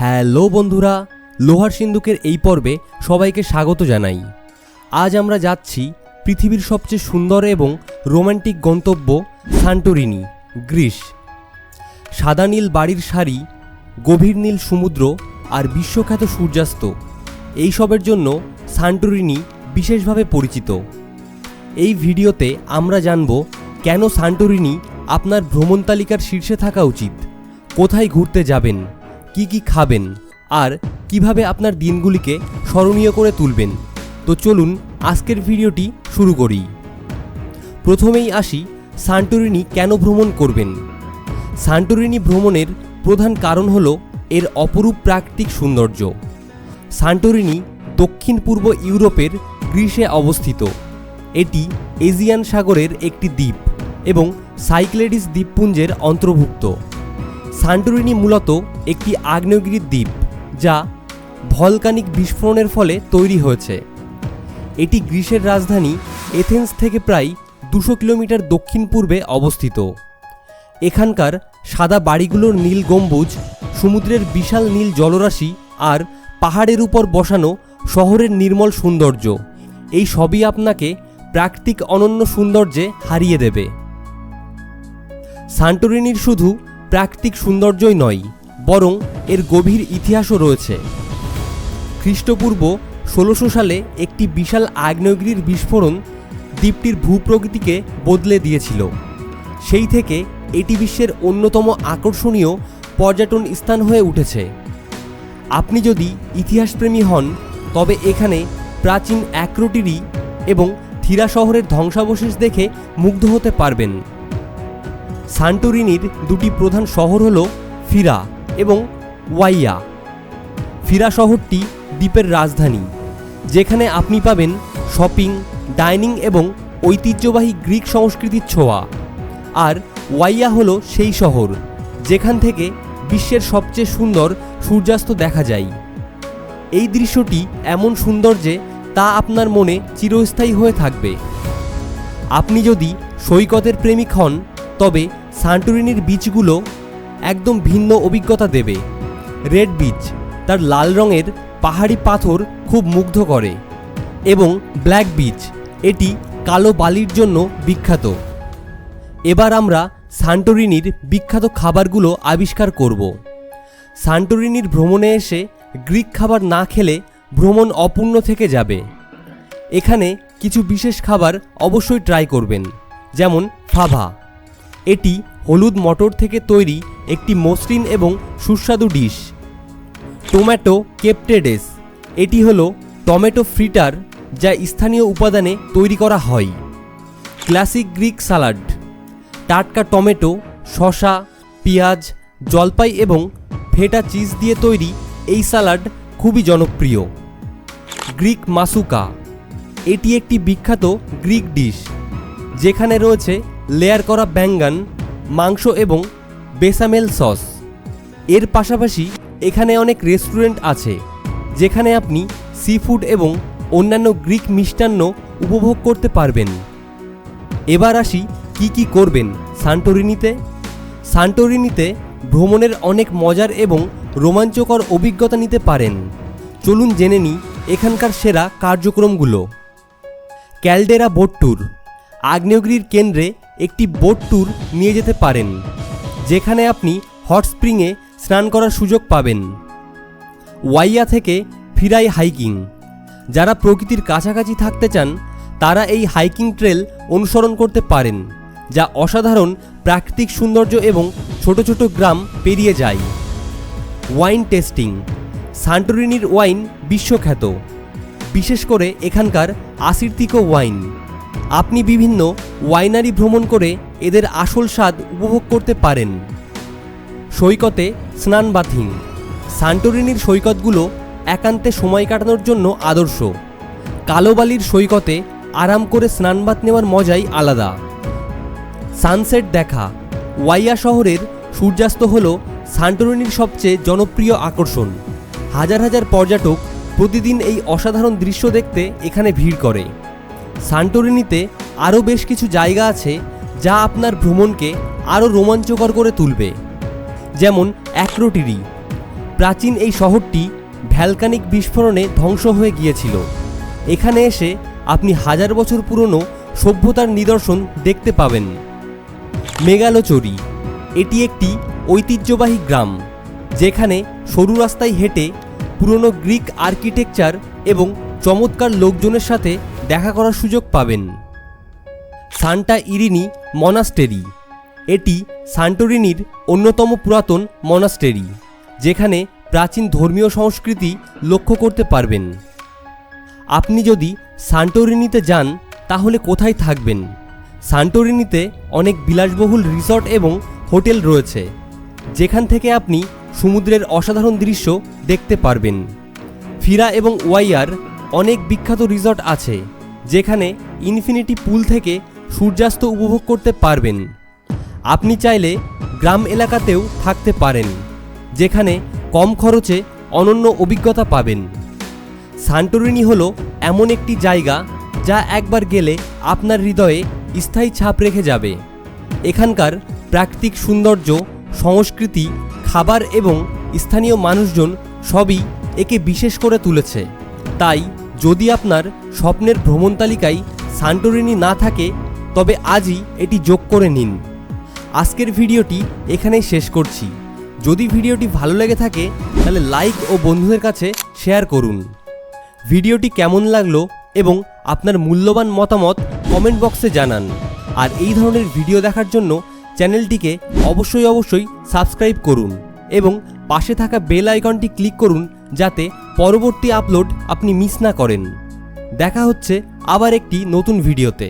Hello বন্ধুরা, লোহার সিন্ধুকের এই পর্বে সবাইকে স্বাগত জানাই। আজ আমরা যাচ্ছি পৃথিবীর সবচেয়ে সুন্দর এবং রোমান্টিক গন্তব্য সান্টোরিনি, গ্রিস। সাদা নীল বাড়ির সারি, গভীর নীল সমুদ্র আর বিশ্বখ্যাত সূর্যাস্ত। এইসবের জন্য সান্টোরিনি বিশেষভাবে পরিচিত। এই ভিডিওতে আমরা জানব কেন সান্টোরিনি আপনার ভ্রমণ তালিকার শীর্ষে থাকা উচিত, কোথায় ঘুরতে যাবেন। কি কি খাবেন আর কীভাবে আপনার দিনগুলিকে স্মরণীয় করে তুলবেন? তো চলুন আজকের ভিডিওটি শুরু করি। প্রথমেই আসি সান্টোরিনি কেন ভ্রমণ করবেন? সান্টোরিনি ভ্রমণের প্রধান কারণ হল এর অপরূপ প্রাকৃতিক সৌন্দর্য। সান্টোরিনি দক্ষিণ পূর্ব ইউরোপের গ্রিসে অবস্থিত। এটি এজিয়ান সাগরের একটি দ্বীপ এবং সাইক্লেডিস দ্বীপপুঞ্জের অন্তর্ভুক্ত। সান্টোরিনি মূলত একটি আগ্নেয়গিরির দ্বীপ, যা ভলকানিক বিস্ফোরণের ফলে তৈরি হয়েছে। এটি গ্রিসের রাজধানী এথেন্স থেকে প্রায় দুশো কিলোমিটার দক্ষিণ পূর্বে অবস্থিত। এখানকার সাদা বাড়িগুলোর নীল গম্বুজ, সমুদ্রের বিশাল নীল জলরাশি আর পাহাড়ের উপর বসানো শহরের নির্মল সৌন্দর্য, এই সবই আপনাকে প্রাকৃতিক অনন্য সৌন্দর্যে হারিয়ে দেবে। সান্টোরিনির শুধু প্রাকৃতিক সৌন্দর্যই নয়, বরং এর গভীর ইতিহাসও রয়েছে। খ্রিস্টপূর্ব ষোলোশো সালে একটি বিশাল আগ্নেয়গিরির বিস্ফোরণ দ্বীপটির ভূপ্রকৃতিকে বদলে দিয়েছিল। সেই থেকে এটি বিশ্বের অন্যতম আকর্ষণীয় পর্যটন স্থান হয়ে উঠেছে। আপনি যদি ইতিহাসপ্রেমী হন, তবে এখানে প্রাচীন অ্যাক্রোটিরি এবং থিরা শহরের ধ্বংসাবশেষ দেখে মুগ্ধ হতে পারবেন। সান্টোরিনির দুটি প্রধান শহর হল ফিরা এবং ওয়াইয়া। ফিরা শহরটি দ্বীপের রাজধানী, যেখানে আপনি পাবেন শপিং, ডাইনিং এবং ঐতিহ্যবাহী গ্রিক সংস্কৃতির ছোঁয়া। আর ওয়াইয়া হল সেই শহর, যেখান থেকে বিশ্বের সবচেয়ে সুন্দর সূর্যাস্ত দেখা যায়। এই দৃশ্যটি এমন সুন্দর যে তা আপনার মনে চিরস্থায়ী হয়ে থাকবে। আপনি যদি সৈকতের প্রেমিক হন, তবে সান্টোরিনির বিচগুলো একদম ভিন্ন অভিজ্ঞতা দেবে। রেড বিচ তার লাল রঙের পাহাড়ি পাথর খুব মুগ্ধ করে এবং ব্ল্যাক বিচ এটি কালো বালির জন্য বিখ্যাত। এবার আমরা সান্টোরিনির বিখ্যাত খাবারগুলো আবিষ্কার করব। সান্টোরিনির ভ্রমণে এসে গ্রিক খাবার না খেলে ভ্রমণ অপূর্ণ থেকে যাবে। এখানে কিছু বিশেষ খাবার অবশ্যই ট্রাই করবেন, যেমন ফাভা। এটি হলুদ মটর থেকে তৈরি একটি মসৃণ এবং সুস্বাদু ডিশ। টোম্যাটো কেপটেডেস এটি হলো টমেটো ফ্রিটার যা স্থানীয় উপাদানে তৈরি করা হয়। ক্লাসিক গ্রিক সালাড টাটকা টমেটো, শসা, পেঁয়াজ, জলপাই এবং ফেটা চিজ দিয়ে তৈরি এই সালাড খুবই জনপ্রিয়। গ্রিক মাসুকা এটি একটি বিখ্যাত গ্রিক ডিশ যেখানে রয়েছে লেয়ার করা ব্যাঙ্গান, মাংস এবং বেসামেল সস। এর পাশাপাশি এখানে অনেক রেস্টুরেন্ট আছে, যেখানে আপনি সি ফুড এবং অন্যান্য গ্রিক মিষ্টান্ন উপভোগ করতে পারবেন। এবার আসি কি কি করবেন সান্টোরিনিতে। সান্টোরিনিতে ভ্রমণের অনেক মজার এবং রোমাঞ্চকর অভিজ্ঞতা নিতে পারেন। চলুন জেনে নিই এখানকার সেরা কার্যক্রমগুলো। Caldera boat tour. আগ্নেয়গিরির কেন্দ্রে একটি বোট ট্যুর নিয়ে যেতে পারেন, যেখানে আপনি হট স্প্রিংয়ে স্নান করার সুযোগ পাবেন। ওয়াইয়া থেকে ফিরাই হাইকিং। যারা প্রকৃতির কাছাকাছি থাকতে চান, তারা এই হাইকিং ট্রেল অনুসরণ করতে পারেন, যা অসাধারণ প্রাকৃতিক সৌন্দর্য এবং ছোট ছোট গ্রাম পেরিয়ে যায়। Wine testing. সান্টোরিনির ওয়াইন বিশ্বখ্যাত। বিশেষ করে এখানকার আসির্তিক ওয়াইন। আপনি বিভিন্ন ওয়াইনারি ভ্রমণ করে এদের আসল স্বাদ উপভোগ করতে পারেন। সৈকতে স্নান বাথিং। সান্টোরিনির সৈকতগুলো একান্তে সময় কাটানোর জন্য আদর্শ। কালোবালির সৈকতে আরাম করে স্নানবাত নেওয়ার মজাই আলাদা। সানসেট দেখা। ওয়াইয়া শহরের সূর্যাস্ত হল সান্টোরিনির সবচেয়ে জনপ্রিয় আকর্ষণ। হাজার হাজার পর্যটক প্রতিদিন এই অসাধারণ দৃশ্য দেখতে এখানে ভিড় করে। সান্টোরিনিতে আরও বেশ কিছু জায়গা আছে যা আপনার ভ্রমণকে আরও রোমাঞ্চকর করে তুলবে, যেমন অ্যাক্রোটিরি। প্রাচীন এই শহরটি ভ্যালকানিক বিস্ফোরণে ধ্বংস হয়ে গিয়েছিল। এখানে এসে আপনি হাজার বছর পুরনো সভ্যতার নিদর্শন দেখতে পাবেন। মেগালোচুরি, এটি একটি ঐতিহ্যবাহী গ্রাম, যেখানে সরু রাস্তায় হেঁটে পুরনো গ্রিক আর্কিটেকচার এবং চমৎকার লোকজনের সাথে দেখা করার সুযোগ পাবেন। Santa Irini monastery. এটি সান্টোরিনির অন্যতম পুরাতন মনাস্টেরি, যেখানে প্রাচীন ধর্মীয় সংস্কৃতি লক্ষ্য করতে পারবেন। আপনি যদি সান্টোরিনিতে যান, তাহলে কোথায় থাকবেন? সান্টোরিনিতে অনেক বিলাসবহুল রিসর্ট এবং হোটেল রয়েছে, যেখান থেকে আপনি সমুদ্রের অসাধারণ দৃশ্য দেখতে পারবেন। ফিরা এবং ওয়াইয়ার অনেক বিখ্যাত রিসর্ট আছে। যেখানে ইনফিনিটি পুল থেকে সূর্যাস্ত উপভোগ করতে পারবেন। আপনি চাইলে গ্রাম এলাকাতেও থাকতে পারেন, যেখানে কম খরচে অনন্য অভিজ্ঞতা পাবেন। সান্টোরিনি হল এমন একটি জায়গা যা একবার গেলে আপনার হৃদয়ে স্থায়ী ছাপ রেখে যাবে। এখানকার প্রাকৃতিক সৌন্দর্য, সংস্কৃতি, খাবার এবং স্থানীয় মানুষজন সবই একে বিশেষ করে তুলেছে। তাই যদি আপনার স্বপ্নের ভ্রমণ তালিকায় সান্টোরিনি না থাকে, তবে আজই এটি যোগ করে নিন। আজকের ভিডিওটি এখানেই শেষ করছি। যদি ভিডিওটি ভালো লেগে থাকে, তাহলে লাইক ও বন্ধুদের কাছে শেয়ার করুন। ভিডিওটি কেমন লাগল এবং আপনার মূল্যবান মতামত কমেন্ট বক্সে জানান। আর এই ধরনের ভিডিও দেখার জন্য চ্যানেলটিকে অবশ্যই অবশ্যই সাবস্ক্রাইব করুন এবং পাশে থাকা বেল আইকনটি ক্লিক করুন যাতে পরবর্তী আপলোড আপনি মিস না করেন। দেখা হচ্ছে আবার একটি নতুন ভিডিওতে।